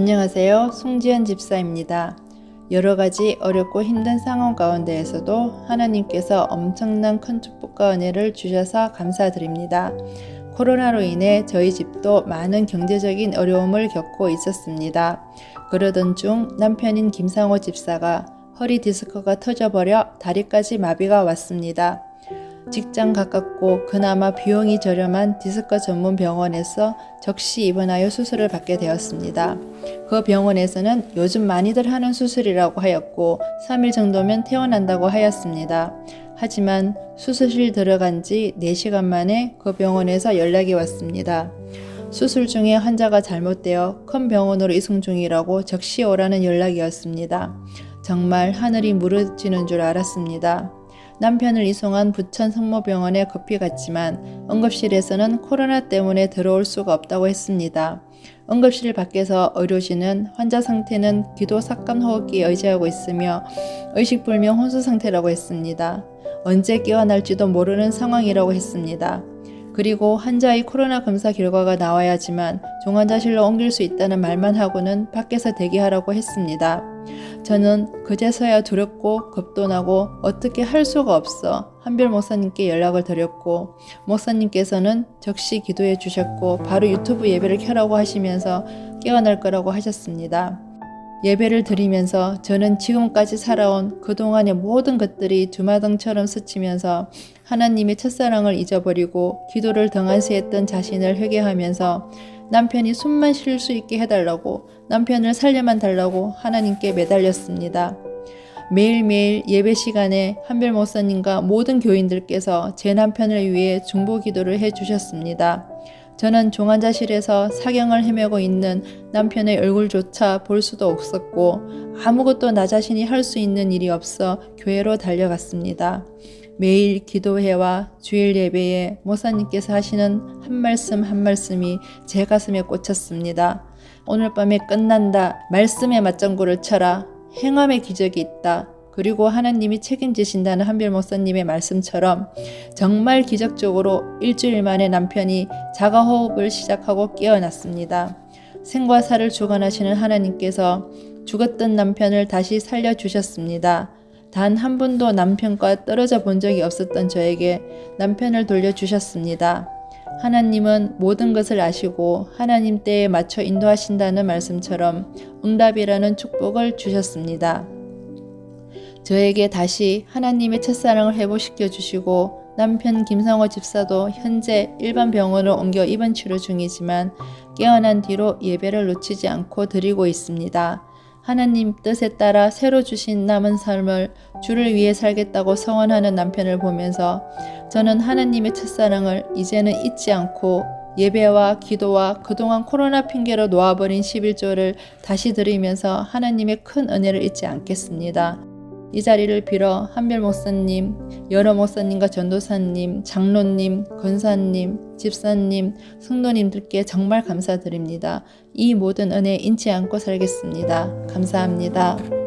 안녕하세요. 송지연 집사입니다. 여러 가지 어렵고 힘든 상황 가운데에서도 하나님께서 엄청난 큰 축복과 은혜를 주셔서 감사드립니다. 코로나로 인해 저희 집도 많은 경제적인 어려움을 겪고 있었습니다. 그러던 중 남편인 김상호 집사가 허리 디스크가 터져버려 다리까지 마비가 왔습니다. 직장 가깝고 그나마 비용이 저렴한 디스크 전문 병원에서 적시 입원하여 수술을 받게 되었습니다. 그 병원에서는 요즘 많이들 하는 수술이라고 하였고 3일 정도면 퇴원한다고 하였습니다. 하지만 수술실 들어간 지 4시간 만에 그 병원에서 연락이 왔습니다. 수술 중에 환자가 잘못되어 큰 병원으로 이송 중이라고 적시 오라는 연락이었습니다. 정말 하늘이 무너지는 줄 알았습니다. 남편을 이송한 부천 성모병원에 급히 갔지만 응급실에서는 코로나 때문에 들어올 수가 없다고 했습니다. 응급실 밖에서 의료진은 환자 상태는 기도 삭감 호흡기에 의지하고 있으며 의식불명 혼수 상태라고 했습니다. 언제 깨어날지도 모르는 상황이라고 했습니다. 그리고 환자의 코로나 검사 결과가 나와야지만 종환자실로 옮길 수 있다는 말만 하고는 밖에서 대기하라고 했습니다. 저는 그제서야 두렵고 겁도 나고 어떻게 할 수가 없어 한별 목사님께 연락을 드렸고 목사님께서는 적시 기도해 주셨고 바로 유튜브 예배를 켜라고 하시면서 깨어날 거라고 하셨습니다. 예배를 드리면서 저는 지금까지 살아온 그동안의 모든 것들이 두마등처럼 스치면서 하나님의 첫사랑을 잊어버리고 기도를 등한시했던 자신을 회개하면서 남편이 숨만 쉴 수 있게 해달라고 남편을 살려만 달라고 하나님께 매달렸습니다. 매일매일 예배 시간에 한별 목사님과 모든 교인들께서 제 남편을 위해 중보 기도를 해 주셨습니다. 저는 종환자실에서 사경을 헤매고 있는 남편의 얼굴조차 볼 수도 없었고 아무것도 나 자신이 할 수 있는 일이 없어 교회로 달려갔습니다. 매일 기도회와 주일 예배에 목사님께서 하시는 한 말씀 한 말씀이 제 가슴에 꽂혔습니다. 오늘 밤에 끝난다. 말씀의 맞장구를 쳐라. 행함의 기적이 있다. 그리고 하나님이 책임지신다는 한별 목사님의 말씀처럼 정말 기적적으로 일주일 만에 남편이 자가 호흡을 시작하고 깨어났습니다. 생과 사를 주관하시는 하나님께서 죽었던 남편을 다시 살려주셨습니다. 단 한 번도 남편과 떨어져 본 적이 없었던 저에게 남편을 돌려주셨습니다. 하나님은 모든 것을 아시고 하나님 때에 맞춰 인도하신다는 말씀처럼 응답이라는 축복을 주셨습니다. 저에게 다시 하나님의 첫사랑을 회복시켜 주시고 남편 김성호 집사도 현재 일반 병원으로 옮겨 입원 치료 중이지만 깨어난 뒤로 예배를 놓치지 않고 드리고 있습니다. 하나님 뜻에 따라 새로 주신 남은 삶을 주를 위해 살겠다고 성원하는 남편을 보면서 저는 하나님의 첫사랑을 이제는 잊지 않고 예배와 기도와 그동안 코로나 핑계로 놓아버린 11조를 다시 드리면서 하나님의 큰 은혜를 잊지 않겠습니다. 이 자리를 빌어 한별 목사님, 여러 목사님과 전도사님, 장로님, 권사님, 집사님, 성도님들께 정말 감사드립니다. 이 모든 은혜 잊지 않고 살겠습니다. 감사합니다.